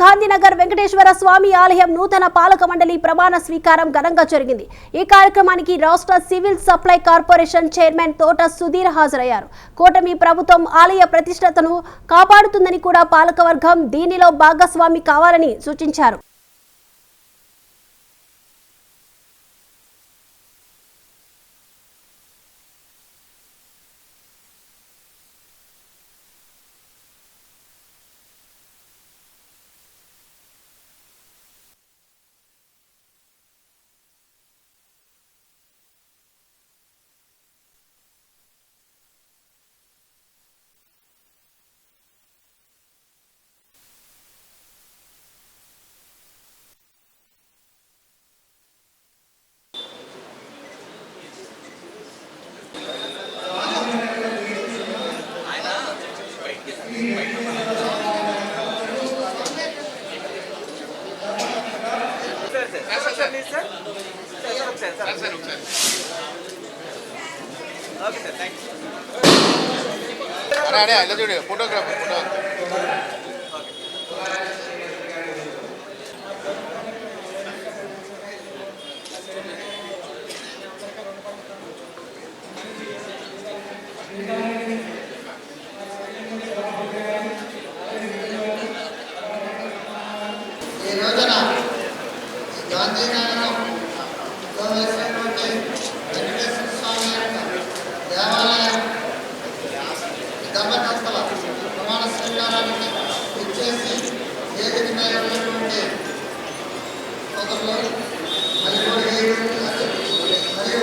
గాంధీనగర్ వెంకటేశ్వర స్వామి ఆలయం నూతన పాలక మండలి ప్రమాణ స్వీకారం ఘనంగా జరిగింది. ఈ కార్యక్రమానికి రాష్ట్ర సివిల్ సప్లై కార్పొరేషన్ చైర్మన్ తోట సుధీర్ హాజరయ్యారు. కూటమి ప్రభుత్వం ఆలయ ప్రతిష్టతను కాపాడుతుందని కూడా పాలకవర్గం దీనిలో భాగస్వామి కావాలని సూచించారు. అరే అరే అలా చూడు ఫోటోగ్రాఫర్ ఫోటోగ్రాఫర్ Thank you. చేసి వేదిక మీద ఉన్నటువంటి సోదరులు మరియు మరియు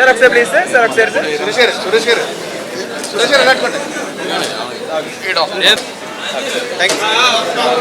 సార్ ఒకసారి ప్లీజ్ సార్ సార్ ఒకసారి సార్ సురేష్ గారు సురేష్ గారు. సురేష్ గారు కట్టుకోండి. Thank you